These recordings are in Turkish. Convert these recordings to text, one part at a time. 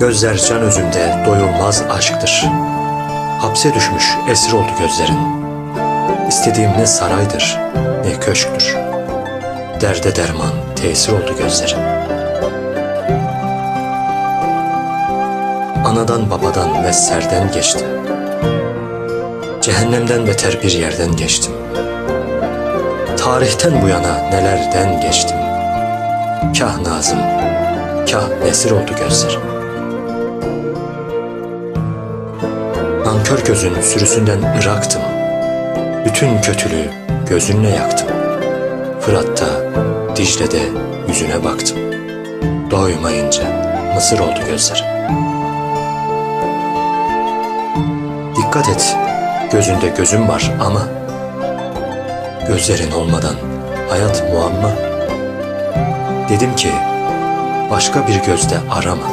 Gözler can özümde doyulmaz aşktır. Hapse düşmüş esir oldu gözlerin. İstediğim ne saraydır ne köşktür. Derde derman tesir oldu gözlerin. Anadan babadan ve serden geçtim. Cehennemden beter bir yerden geçtim. Tarihten bu yana nelerden geçtim. Kah nazım, kah nesir oldu gözlerim. Nankör gözün sürüsünden ıraktım. Bütün kötülüğü gözünle yaktım. Fırat'ta, Dicle'de yüzüne baktım. Doymayınca Mısır oldu gözlerim. Dikkat et, gözünde gözüm var ama gözlerin olmadan hayat muamma. Dedim ki başka bir gözde arama.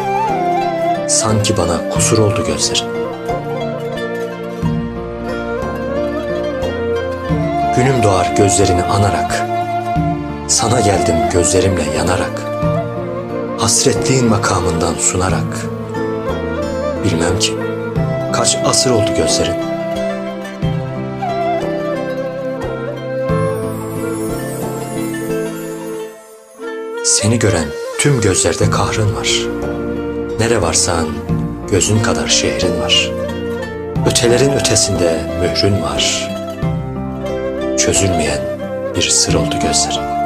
Sanki bana kusur oldu gözlerin. Günüm doğar gözlerini anarak. Sana geldim gözlerimle yanarak. Hasretliğin makamından sunarak. Bilmem ki kaç asır oldu gözlerin. Seni gören tüm gözlerde kahrın var. Nere varsan gözün kadar şehrin var. Ötelerin ötesinde mührün var. Çözülmeyen bir sır oldu gözlerin.